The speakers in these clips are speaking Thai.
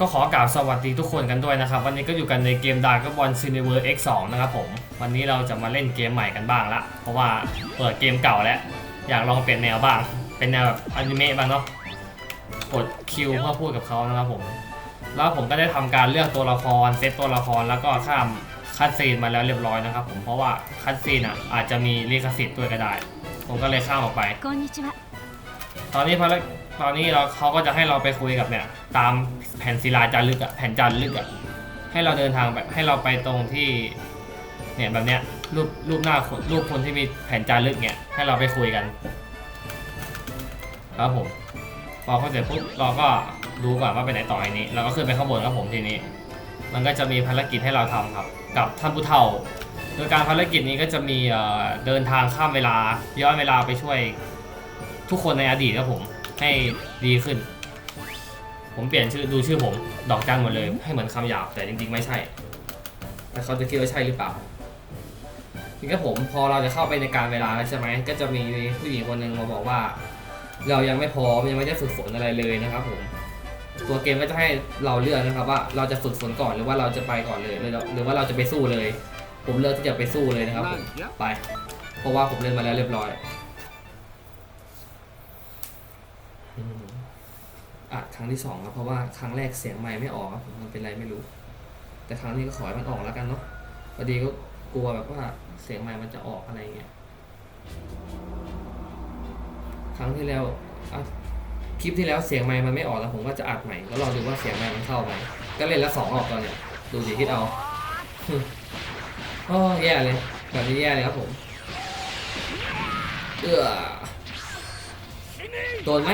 ก็ขอกล่าวสวัสดีทุกคนกันด้วยนะครับ วันนี้ก็อยู่กันในเกมดาร์กบอลซีเนเวอร์ X2 นะครับผม วันนี้เราจะมาเล่นเกมใหม่กันบ้างละ เพราะว่าเปิดเกมเก่าแล้ว อยากลองเปลี่ยนแนวบ้าง เป็นแนวแบบอนิเมะบ้างเนาะ กดคิวเพื่อพูดกับเขานะครับผม แล้วผมก็ได้ทำการเลือกตัวละครเซตตัวละครแล้วก็ข้ามคัดซีนมาแล้วเรียบร้อยนะครับผม เพราะว่าคัดซีนอะอาจจะมีลิขสิทธิ์ด้วยก็ได้ ผมก็เลยข้ามออกไป ตอนนี้พารกิจ ตอนนี้เราเขาก็จะให้เราไปคุยกับเนี่ย ตามแผ่นศิลาจารึกอะแผ่นจารึกอะให้เราเดินทางแบบให้เราไปตรงที่เนี่ยแบบเนี้ยรูปรูปหน้าคนรูปคนที่มีแผ่นจารึกเนี่ยให้เราไปคุยกันครับผมพอเขาเสร็จปุ๊บเราก็ดูก่อนว่าไปไหนต่อไอ้นี้เราก็ขึ้นไปข้างบนครับผมทีนี้ มันก็จะมีภารกิจให้เราทำครับ กับท่านผู้เฒ่า โดยการภารกิจนี้ก็จะมีเดินทางข้ามเวลาย้อนเวลาไปช่วยทุกคนในอดีตครับผม ให้ดีขึ้น ผมเปลี่ยนชื่อดูชื่อผม ดอกจันหมดเลย ให้เหมือนคำหยาบแต่จริงๆไม่ใช่แต่เขาจะคิดว่าใช่หรือเปล่าทีนี้ผมพอเราจะเข้าไปในการเวลาแล้วใช่ไหมก็จะมีผู้หญิงคนหนึ่งมาบอกว่า เรายังไม่พร้อมยังไม่ได้ฝึกฝนอะไรเลยนะครับผมตัวเกมก็จะให้เราเลือกนะครับว่าเราจะฝึกฝนก่อนหรือว่าเราจะไปก่อนเลยหรือเราหรือว่าเราจะไปสู้เลย ผมเลือกที่จะไปสู้เลยนะครับผมไป เพราะว่าผมเล่นมาแล้วเรียบร้อย อัดครั้งที่สองครับเพราะว่าครั้งแรกเสียงไมค์ไม่ออกครับผมมันเป็นไรไม่รู้ แต่ครั้งนี้ก็ขอให้มันออกแล้วกันเนาะพอดีก็กลัวแบบว่าเสียงไมค์มันจะออกอะไรเงี้ยครั้งที่แล้วอคลิปที่แล้วเสียงไมค์มันไม่ออกแล้วผมก็จะอัดใหม่ก็ลองดูว่าเสียงไมค์มันเข้าไหมก็เล่นละสองออกตอนเนี้ยดูดิคิดเอาโอ้แย่เลยแบบนี้แย่เลยครับผมเออโดนไหม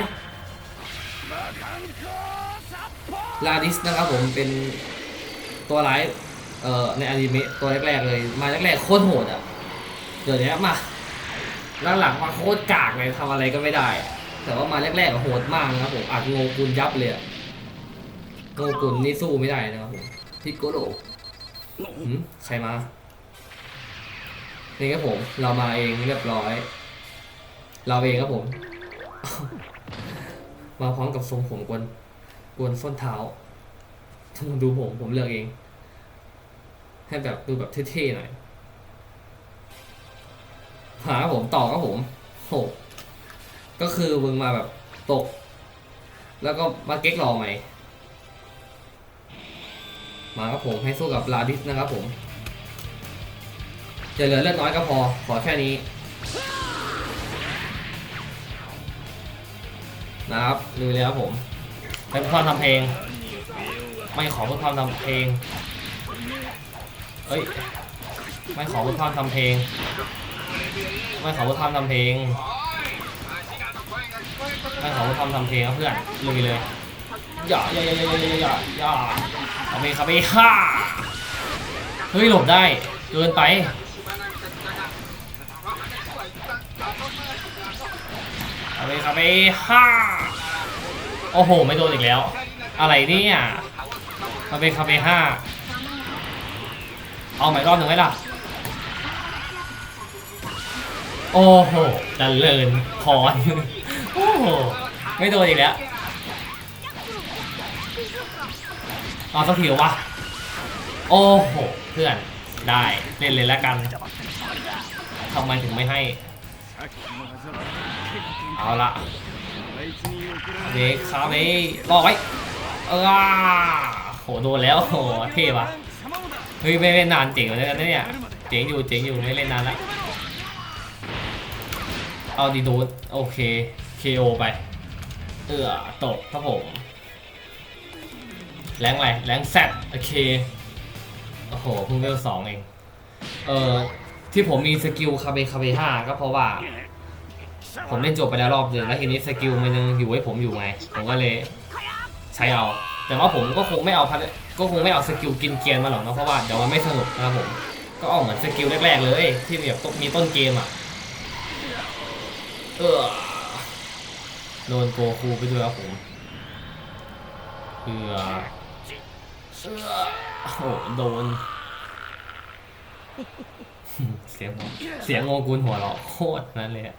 ลาดิสนะครับผมเป็นตัวร้ายเอ่อในอนิเมะตัวแรกๆเลย มาแรกๆโคตรโหดอะเดี๋ยวนี้มาหลังๆมาโคตรกากเลยทำอะไรก็ไม่ได้ แต่ว่ามาแรกๆโหดมากนะครับผมอัดโงกุลยับเลยโงกุลนี่สู้ไม่ได้นะครับผมพิกโกโรหืมใครมานี่ครับผม เรามาเองเรียบร้อย เราเองครับผม มาพร้อมกับทรงผมกวนกวนส้นเท้าถ้ามึงดูผมผมเลือกเอง ให้แบบดูแบบเท่ๆหน่อยหาผมต่อครับผมโหก็คือมึงมาแบบตก แล้วก็มาเก๊กรอใหม่ มาครับผมให้สู้กับลาดิสนะครับผมอย่าเหลือเลือดน้อยก็พอ ขอแค่นี้ นะครับดูเลยครับผมให้เพื่อนทำเพลง ไม่ขอเพื่อนทำเพลงเอ้ยไม่ขอเพื่อนทำเพลง ไม่ขอเพื่อนทำเพลงไม่ขอเพื่อนทำเพลงครับเพื่อนลุยเลยอย่าอย่าอย่าอย่าอย่าอย่าอย่าเอาไปครับไปฮ่าเฮ้ยหลบได้เกินไป เอาไปครับไปฮ่าโอ้โห ไม่โดนอีกแล้ว อะไรเนี่ยมาเป็นคาเฟ่ห้าเอาใหม่รอบหนึ่งไหมล่ะ โอ้โหดันเลินพรโอ้โห ไม่โดนอีกแล้วเอาสักทีวะ โอ้โห เพื่อน ได้ เล่นเลยแล้วกันทำไมถึงไม่ให้ เอาละเบรกคาเฟ่รอไว้เออโหโดนแล้วโหเท่ว่ะเฮ้ยไม่เล่นนานเจ๋งเหมือนกันนะเนี่ยเจ๋งอยู่เจ๋งอยู่ไม่เล่นนานละเอาดีโดนโอเค KO ไป เออตกครับผมแรงอะไรแรงแซดโอเคโอ้โหเพิ่งเวลสองเอง เออที่ผมมีสกิลคาเบคาเบห้าก็เพราะว่า ผมเล่นจบไปแล้วรอบหนึ่งแล้วทีนี้สกิลมันยังอยู่ให้ผมอยู่ไง ผมก็เลยใช้เอา แต่ว่าผมก็คงไม่เอาพัดก็คงไม่เอาสกิลกินเกียนมาหรอกนะเพราะว่าเดี๋ยวมันไม่สนุกนะครับผม ก็เอาเหมือนสกิลแรกๆเลย ที่แบบมีต้นเกมอะ เออโดนโกคูไปด้วยครับผมเออเออโอ้โหโดน เสียงเสียงโงกุลหัวเราะโคตรนั้นเลยอะ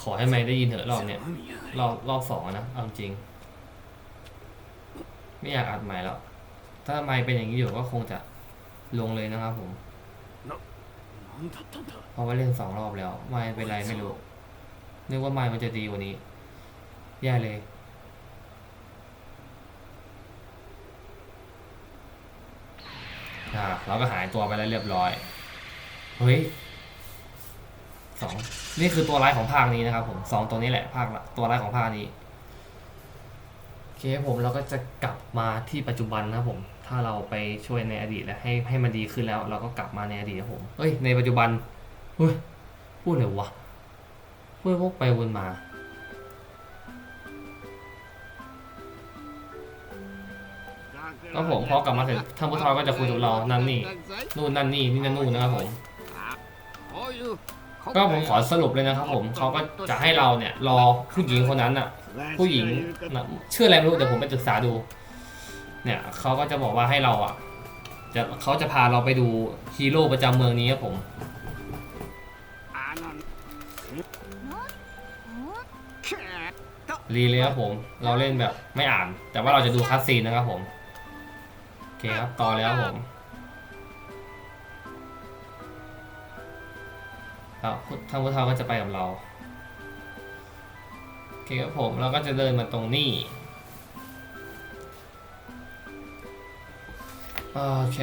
ขอให้ไม่ได้ยินเถอะรอบเนี้ยรอบรอบสองนะเอาจริง ไม่อยากอัดใหม่แล้ว ถ้าไม่เป็นอย่างนี้อยู่ก็คงจะลงเลยนะครับผมเพราะว่าเล่นสองรอบแล้ว ไม่เป็นไรไม่รู้นึกว่าไม่มันจะดีกว่านี้แย่เลยเราก็หายตัวไปแล้วเรียบร้อย เฮ้ยสองนี่คือตัวร้ายของภาคนี้นะครับผมสองตัวนี้แหละภาคตัวร้ายของภาคนี้โอเคผมเราก็จะกลับมาที่ปัจจุบันนะผม ถ้าเราไปช่วยในอดีตแล้วให้ให้มันดีขึ้นแล้ว เราก็กลับมาในอดีตครับผมเอ้ยในปัจจุบันเฮ้ยพูดเลยวะพูดวกไปวนมาก็ผมพอกลับมาถึงท่านผู้ทอยก็จะคุยกับเรานั่นนี่นู่นนั่นนี่นี่นั่นนู่นนะครับผม ก็ผมขอสรุปเลยนะครับผมเขาก็จะให้เราเนี่ย รอผู้หญิงคนนั้นน่ะ ผู้หญิงน่ะชื่ออะไรไม่รู้เดี๋ยวผมไปศึกษาดู เนี่ยเขาก็จะบอกว่าให้เราอะจะเขาจะพาเราไปดูฮีโร่ประจำเมืองนี้ครับผมรีเลยครับผม เราเล่นแบบไม่อ่าน แต่ว่าเราจะดูคัสซีนนะครับผม โอเคครับ ต่อแล้วครับผม ครับท่านผู้เฒ่าก็จะไปกับเราโอเคครับผมเราก็จะเดินมาตรงนี้โอเค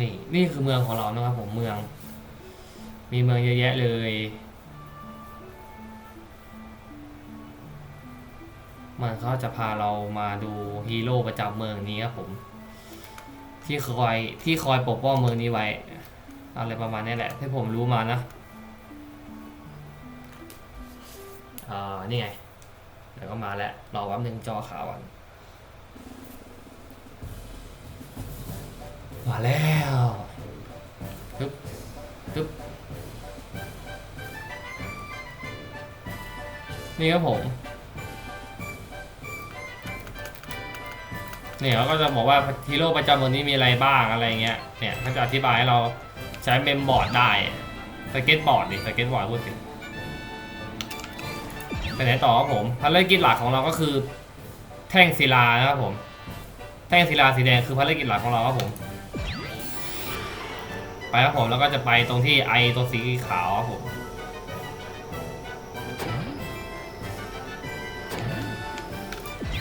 นี่นี่คือเมืองของเรานะครับผมเมือง มีเมืองเยอะแยะเลยมันเขาจะพาเรามาดูฮีโร่ประจำเมืองนี้ครับผม ที่คอยที่คอยปกป้องเมืองนี้ไว้ อะไรประมาณนี้แหละที่ผมรู้มานะอ่านี่ไงเดี๋ยวก็มาแล้วรอแป๊บนึงจอขาวก่อนมาแล้วปึ๊บปึ๊บนี่ครับผม เนี่ยเขาก็จะบอกว่าฮีโร่ประจำวันนี้มีอะไรบ้างอะไรเงี้ย เนี่ยเขาจะอธิบายให้เราใช้เมมบอร์ดได้ สเก็ตบอร์ดดิ สเก็ตบอร์ดพูดถึงไปไหนต่อครับผมภารกิจหลักของเราก็คือ แท่งศิลานะครับผม แท่งศิลาสีแดงคือภารกิจหลักของเราครับผม ไปครับผมแล้วก็จะไปตรงที่ไอตัวสีขาวครับผม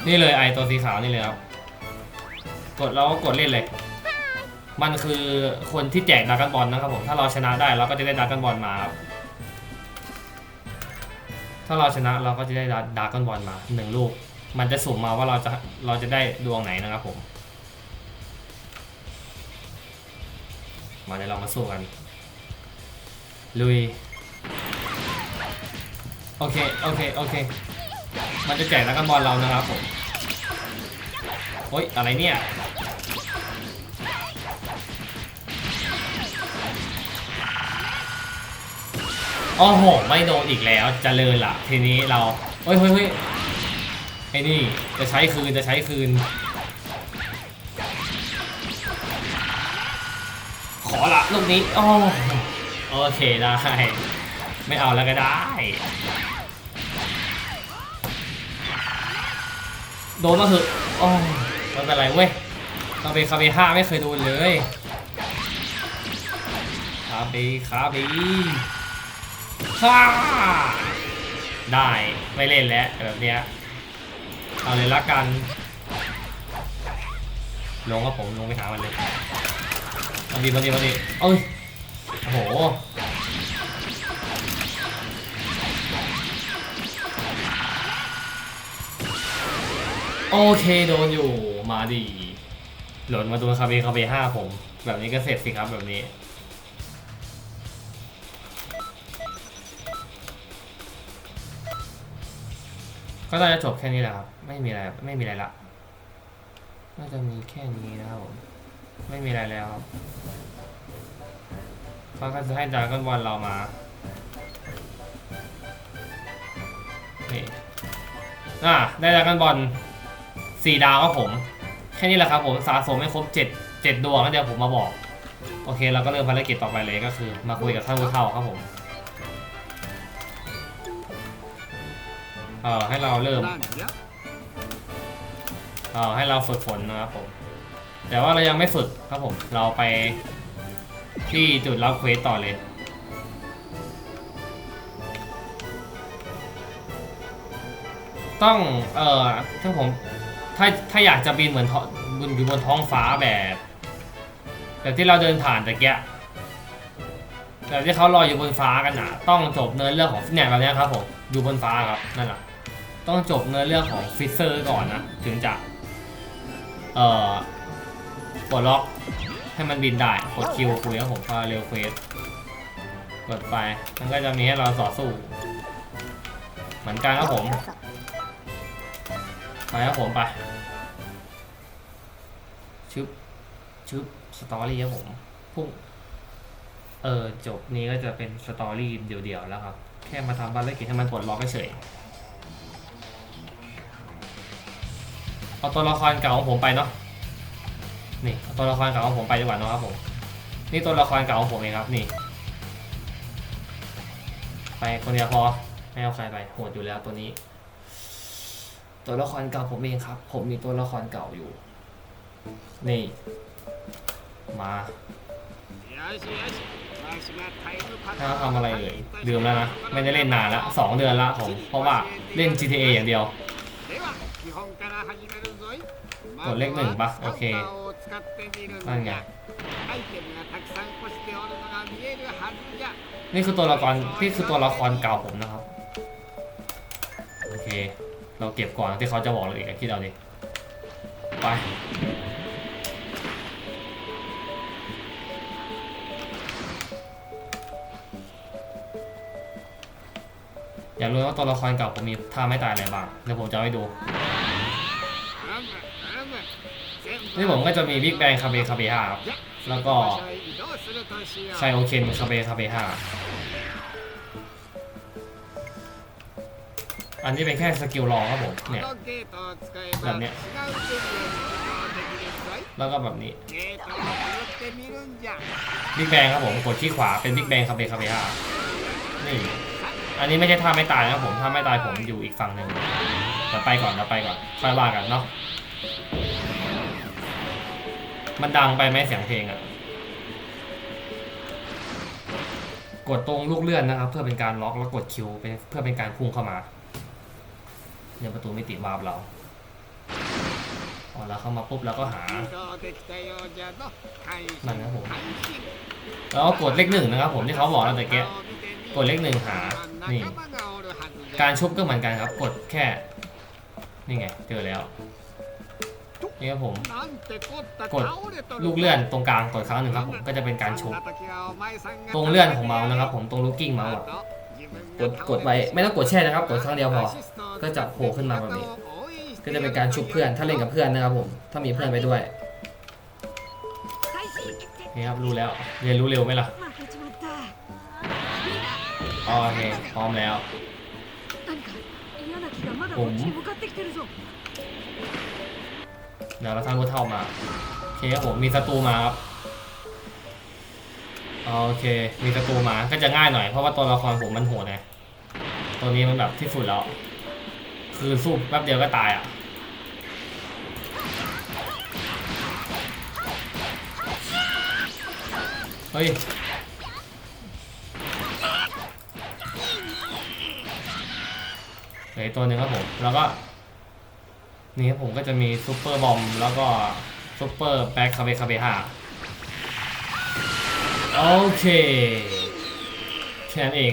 นี่เลยไอตัวสีขาวนี่เลยครับ กดแล้วก็กดเล่นเลย มันคือคนที่แจกดรากันบอลนะครับผมถ้าเราชนะได้เราก็จะได้ดรากันบอลมาครับถ้าเราชนะเราก็จะได้ดรากันบอลมาหนึ่งลูก มันจะสุ่มมาว่าเราจะเราจะได้ดวงไหนนะครับผม มาเดี๋ยวเรามาสู้กัน ลุย โอเค โอเค โอเค มันจะแจกดรากันบอลเรานะครับผม โอ๊ยอะไรเนี่ย อ้โห ไม่โดนอีกแล้วเจริญละทีนี้เราเฮ้ยเฮ้ยเฮ้ยไอ้นี่จะใช้คืนจะใช้คืน ขอละลูกนี้โอ้โอเคได้ไม่เอาแล้วก็ได้ โดนมาเถอะโอ้ยไม่เป็นไรเว้ยคาเบคาเบห้าไม่เคยโดนเลยคาเบคาเบ ฮ่าได้ไม่เล่นแล้วแบบเนี้ยเอาเลยละกัน ลงครับผมลงไปหามันเลยมาดีมาดีมาดีเอ้ยโอ้โหโอเคโดนอยู่มาดี หล่นมาโดนคาเบคาเบห้าผม แบบนี้ก็เสร็จสิครับแบบนี้ ก็น่าจะจบแค่นี้แหละครับ ไม่มีอะไรไม่มีอะไรละน่าจะมีแค่นี้นะครับผมไม่มีอะไรแล้วครับเขาก็จะให้ดราก้อนบอลเรามานี่อะได้ดราก้อนบอลสี่ดาวครับผม แค่นี้แหละครับผมสะสมให้ครบเจ็ดเจ็ดดวงแล้วเดี๋ยวผมมาบอก โอเค เราก็เริ่มภารกิจต่อไปเลยก็คือ มาคุยกับท่านผู้เฒ่าครับผม เอ่อให้เราเริ่ม なんじゃ เอ่อให้เราฝึกฝนนะครับผม แต่ว่าเรายังไม่ฝึกครับผม เราไปที่จุดรับเควสต่อเลย ต้อง เอ่อถ้าผม ถ้า ถ้าอยากจะบินเหมือนท้องบินอยู่บนท้องฟ้าแบบ แบบที่เราเดินผ่านตะเกียะแบบที่เขาลอยอยู่บนฟ้ากันนะต้องจบเนื้อเรื่องของเนี่ยแบบเนี้ยครับผม อยู่บนฟ้าครับ นั่นแหละ ต้องจบเนื้อเรื่องของฟิเซอร์ก่อนนะ ถึงจะ เอ่อปลดล็อกให้มันบินได้กดคิวคุยกับผมพาเร็วเควสกดไป มันก็จะมีให้เราต่อสู้ เหมือนกันครับผม ไปครับผมไป ชึบ ชึบ สตอรี่ครับผม พุ่ง เออ จบนี้ก็จะเป็นสตอรี่เดี่ยวๆแล้วครับ แค่มาทำภารกิจให้มันปลดล็อกเฉย เอาตัวละครเก่าของผมไปเนาะนี่เอาตัวละครเก่าของผมไปดีกว่านะครับผมนี่ตัวละครเก่าของผมเองครับนี่ ไปคนเดียวพอไม่เอาใครไปโหดอยู่แล้วตัวนี้ ตัวละครเก่าผมเองครับ ผมมีตัวละครเก่าอยู่ นี่ มาถ้าทำอะไรเอ่ยลืมแล้วนะ ไม่ได้เล่นนานละสองเดือนละผมเพราะว่าเล่น GTA อย่างเดียว กดเลขหนึ่งปะโอเคนั่นไงนี่คือตัวละครนี่คือตัวละครเก่าผมนะครับ โอเค เราเก็บก่อนที่เขาจะบอกเราอีกคิดเอาดิไป อยากรู้ว่าตัวละครเก่าผมมีท่าไม่ตายอะไรบ้างเดี๋ยวผมจะให้ดูนี่ผมก็จะมีบิ๊กแบงคาเบคาเบฮาครัแล้วก็ไยโอเคนคาเบคาเบฮาอันนี้เป็นแค่สกิลรองครับผมเนี่ยแบบเนี้ยแล้วก็แบบนี้บิ๊กแบงครับผมกดที่ขวาเป็นบิ๊กแบงคาเบคาเบฮานี่ อันนี้ไม่ใช่ท่าไม่ตายนะผมท่าไม่ตายผมอยู่อีกฝั่งหนึ่งเราไปก่อนเราไปก่อนค่อยว่ากันเนาะมันดังไปไหมเสียงเพลงอะกดตรงลูกเลื่อนนะครับ เพื่อเป็นการล็อกแล้วกดคิวเพื่อเป็นการพุ่งเข้ามาเนี่ยประตูมิติวาร์เราพอแล้วเข้ามาปุ๊บเราก็หานั่นนะผมแล้วกดเลขหนึ่งนะครับผมที่เขาบอกเราแต่แก กดเลขหนึ่งหา นี่ การชุบก็เหมือนกันครับ กดแค่ นี่ไง เจอแล้ว นี่ครับผม กดลูกเลื่อนตรงกลางกดครั้งหนึ่งครับผม ก็จะเป็นการชุบ ตรงเลื่อนของเมาส์นะครับ ผมตรงลูกกิ้งเมาส์กดกดไว้ไม่ต้องกดแช่นะครับ กดครั้งเดียวพอ ก็จะโผล่ขึ้นมาแบบนี้ ก็จะเป็นการชุบเพื่อน ถ้าเล่นกับเพื่อนนะครับผม ถ้ามีเพื่อนไปด้วยนี่ครับรู้แล้ว เรียนรู้เร็วไหมล่ะ อ๋อโอเคพร้อมแล้ว 何か嫌な気がまだおこっちに向かってきてるぞ เดี๋ยวเราทำรู้เท่ามาโอเคครับผมมีศัตรูมาครับโอเค มีศัตรูมาก็จะง่ายหน่อยเพราะว่าตัวละครผมมันโหดไงตัวนี้มันแบบที่สุดแล้ว คือสู้แป๊บเดียวก็ตายอ่ะเฮ้ย ลือตัวหนึ่งครับผม แล้วก็นี่ผมก็จะมีซูเปอร์บอมแล้วก็ซูเปอร์แบ็คคาเบคาเบฮาโอเคแค่นั้นเอง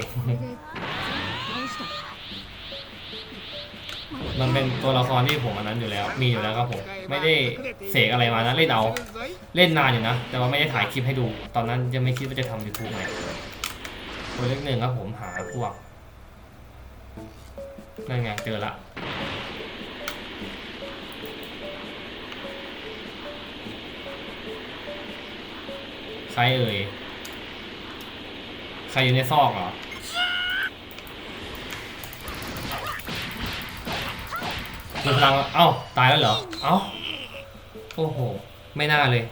มันเป็นตัวละครที่ผมอันนั้นอยู่แล้ว มีอยู่แล้วครับผม ไม่ได้เสกอะไรมานะเล่นเอาเล่นนานอยู่นะ แต่ว่าไม่ได้ถ่ายคลิปให้ดู ตอนนั้นยังไม่คิดว่าจะทำยูทูบไงตัวเล็กหนึ่งครับผมหาพวก นั่นไงเจอละใครเอ่ย ใครอยู่ในซอกเหรอคือพลัง เอ้า ตายแล้วเหรอ เอ้า โอ้โห ไม่น่าเลย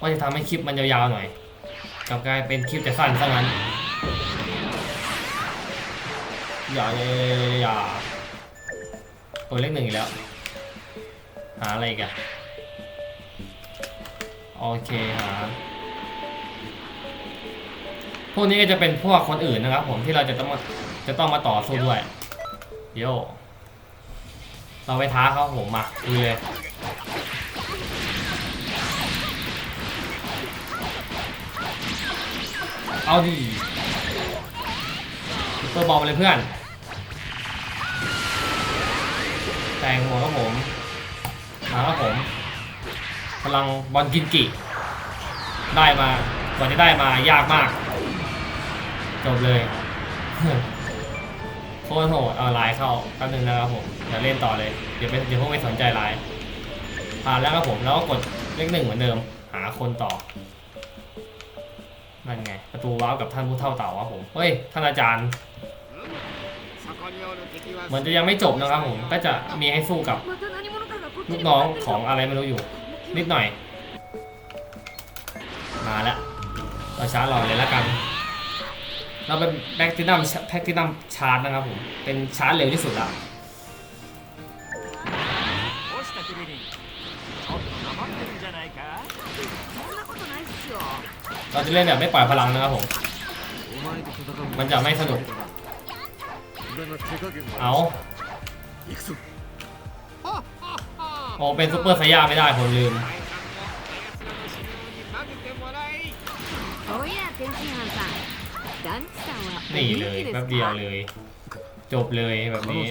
ว่าจะทำให้คลิปมันยาวๆหน่อย กลับกลายเป็นคลิปจะสั้นซะงั้น อย่าอย่าอย่าอย่า ตัวเลขหนึ่งอีกแล้ว หาอะไรกันโอเคหาพวกนี้ก็จะเป็นพวกคนอื่นนะครับผมที่เราจะต้องมาจะต้องมาต่อสู้ด้วยโยวเราไปท้าเขาผมมาดูเลยเอาดิเปิดบอลไปเลยเพื่อน แต่งหัวครับผมมาครับผมพลังบอลกินกิได้มากว่าจะได้มายากมาก จบเลยโคตรโหดเอาไลน์เข้าแป๊บนึงนะครับผมเดี๋เล่นต่อเลยเดี๋ยวเป็นเดี๋ยวพวกไม่สนใจไลน์ผ่านแล้วครับผมแล้วก็กดเลขหนึ่งเหมือนเดิม หาคนต่อนั่นไง ประตูว้าวกับท่านผู้เท่าเต่าครับผม เฮ้ย ท่านอาจารย์ เหมือนจะยังไม่จบนะครับผมก็จะมีให้สู้กับลูกน้องของอะไรไม่รู้อยู่ นิดหน่อย มาแล้วเราชาร์จรอเลยแล้วกัน เราเป็นแพ็กตินัมแพ็กตินัมชาร์จนะครับผมเป็นชาร์จเร็วที่สุดละเราจะเล่นแบบไม่ปล่อยพลังนะครับผม มันจะไม่สนุก เอาโอเป็นซุปเปอร์สยาไม่ได้ผมลืมนี่เลยแป๊บเดียวเลย จบเลยแบบนี้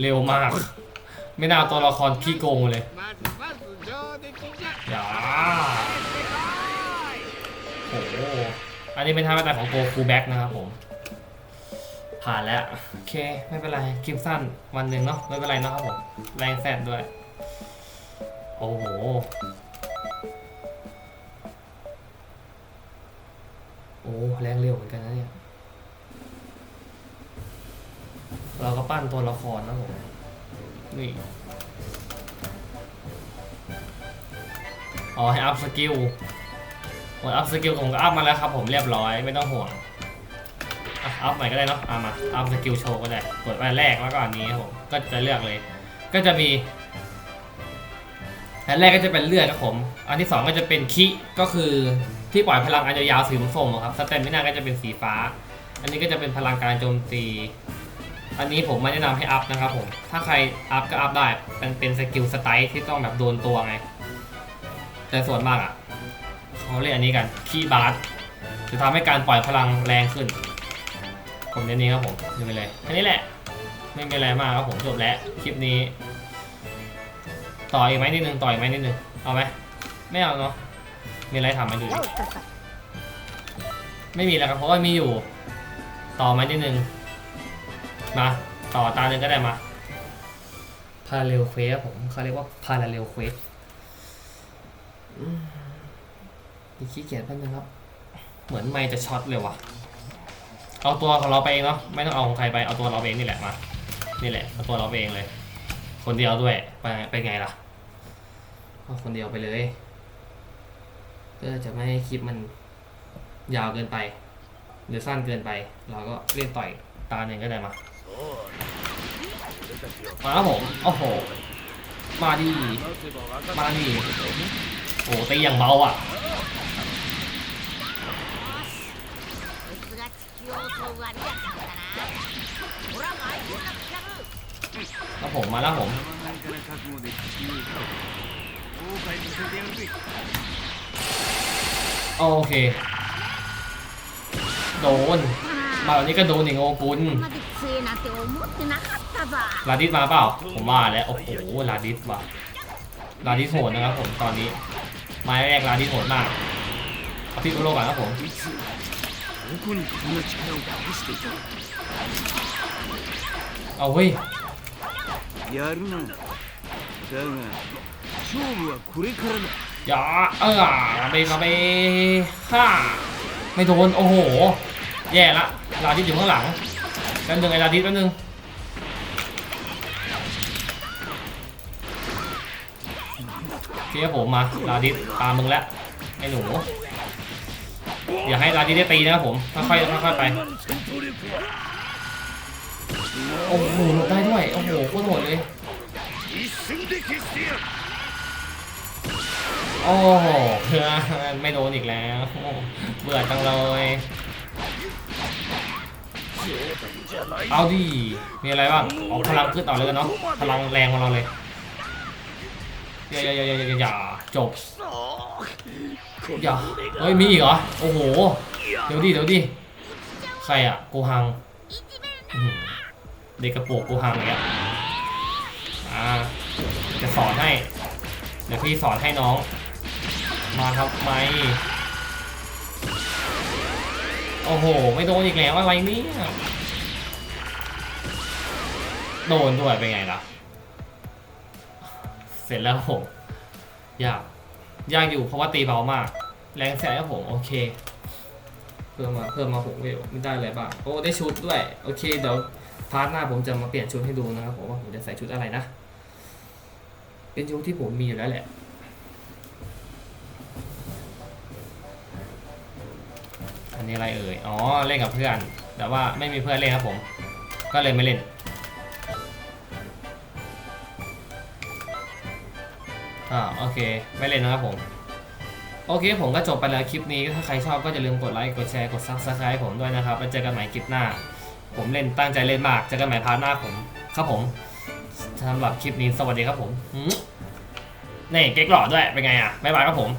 เร็วมาก ไม่น่าตัวละครขี้โกงเลยอย่าโอ้อันนี้เป็นท่าแม่ตายของโกคูแบ็กนะครับผม ผ่านแล้ว โอเค ไม่เป็นไรคลิปสั้นวันหนึ่งเนาะไม่เป็นไรเนาะครับผม แรงแซดด้วย โอ้โหโอ้แรงเร็วเหมือนกันนะเนี่ย เราก็ปั้นตัวละครนะผม นี่ อ๋อ ให้อัพสกิลหมดอัพสกิลผมก็อัพมาแล้วครับผมเรียบร้อยไม่ต้องห่วง อะอัพใหม่ก็ได้เนาะเอามาอัพสกิลโชว์ก็ได้กดอันแรกแล้วก็อันนี้ครับผมก็จะเลือกเลย ก็จะมีอันแรกก็จะเป็นเลือดครับผม อันที่สองก็จะเป็นคิก็คือที่ปล่อยพลังอันยาวๆสีส้มๆครับสเตมไม่น่าก็จะเป็นสีฟ้า อันนี้ก็จะเป็นพลังการโจมตี อันนี้ผมไม่แนะนำให้อัพนะครับผม ถ้าใครอัพก็อัพได้มันเป็นสกิลสไตล์ที่ต้องแบบโดนตัวไง แต่ส่วนมากอะเขาเรียกอันนี้กันคีบาร์จะทำให้การปล่อยพลังแรงขึ้น ผมเน้นนี้ครับผมยังไปเลยอันนี้แหละ ไม่มีอะไรมากครับผมจบแล้วคลิปนี้ ต่ออีกไหมนิดนึงต่ออีกไหมนิดนึงเอาไหมไม่เอาเนาะมีอะไรทำไหมดูไม่มีแล้วครับเพราะว่ามีอยู่ ต่อไหมนิดนึงมาต่อตาหนึ่งก็ได้มาพาเรลเควสผมเขาเรียกว่าพาเรลเควสอีกขี้เกียจแป๊บนึงครับ เหมือนไม่จะช็อตเลยว่ะ เอาตัวของเราไปเองเนาะไม่ต้องเอาของใครไปเอาตัวเราไปเองนี่แหละมา นี่แหละเอาตัวเราไปเองเลย คนเดียวด้วยไปไปไงล่ะเอาคนเดียวไปเลยเพื่อจะไม่ให้คลิปมันยาวเกินไป หรือสั้นเกินไป เราก็เล่นต่อยตาหนึ่งก็ได้มามาครับผมโอ้โห มาดีมาดีโอ้ตีอย่างเบาอะ が地球を襲う悪いやつだったな俺は毎日なってやる ครับผมมาแล้วผม 前から覚悟で地球を後悔させてやるぜ โอเค โดน มาแบบนี้ก็โดนอีกโงกุล ここまで強えなんて思ってなかったぞ ลาดิสมาเปล่า ผมว่าแล้ว โอ้โห ลาดิสว่ะ ลาดิสโหดนะครับผมตอนนี้ ไม้แรกลาดิสโหดมาก เอาพี่กุโลก่อนครับผม どこにこんな力を隠していた เอาเว้ย やるなだが勝負はこれからだ อย่าเออมาเบมาเบฮ่าไม่โดน โอ้โห แย่ละ ลาดิสอยู่ข้างหลังแป๊บนึงไอ้ลาดิสแป๊บนึงโอเคครับผมมา ลาดิสตามมึงแล้วไอ้หนู อย่าให้ร้านนี้ได้ตีนะครับผมค่อยๆค่อยๆไปโอ้โหหลบได้ด้วยโอ้โหโคตรโหดเลยโอ้โหเพื่อไม่โดนอีกแล้วเบื่อจังเลยเอาดิมีอะไรบ้างเอาพลังขึ้นต่อเลยกันเนาะพลังแรงของเราเลย อย่าอย่าอย่าอย่าอย่าอย่าจบอย่าเฮ้ยมีอีกเหรอโอ้โหเดี๋ยวดิเดี๋ยวดิใครอะโกฮังอื้อหือเด็กกระโปรงโกฮังเนี่ยอ่าจะสอนให้เดี๋ยวพี่สอนให้น้อง มาทำไมโอ้โห ไม่โดนอีกแล้วอะไรเนี่ยโดนด้วยเป็นไงล่ะ เสร็จแล้วผมยากยากอยู่เพราะว่าตีเบามาก แรงแสนครับผมโอเค เพิ่มมาเพิ่มมาหกเวลไม่ได้อะไรบ้างโอ้ได้ชุดด้วยโอเคเดี๋ยวพาร์ทหน้าผมจะมาเปลี่ยนชุดให้ดูนะครับผมว่าผมจะใส่ชุดอะไรนะ เป็นชุดที่ผมมีอยู่แล้วแหละอันนี้อะไรเอ่ย อ๋อ เล่นกับเพื่อน แต่ว่าไม่มีเพื่อนเล่นครับผม ก็เลยไม่เล่น อ่าโอเค ไม่เล่นนะครับผม โอเค ผมก็จบไปแล้วคลิปนี้ ถ้าใครชอบก็อย่าลืมกดไลค์ กดแชร์ กดซับสไคร b ์ผมด้วยนะครับ แล้วเจอกันใหม่คลิปหน้า ผมเล่นตั้งใจเล่นมาก เจอกันใหม่พาร์ทหน้าผม ครับผมสำหรับคลิปนี้ สวัสดีครับผมหืมนี่เก๊กหล่อด้วย เป็นไงอะบ๊ายบายครับผม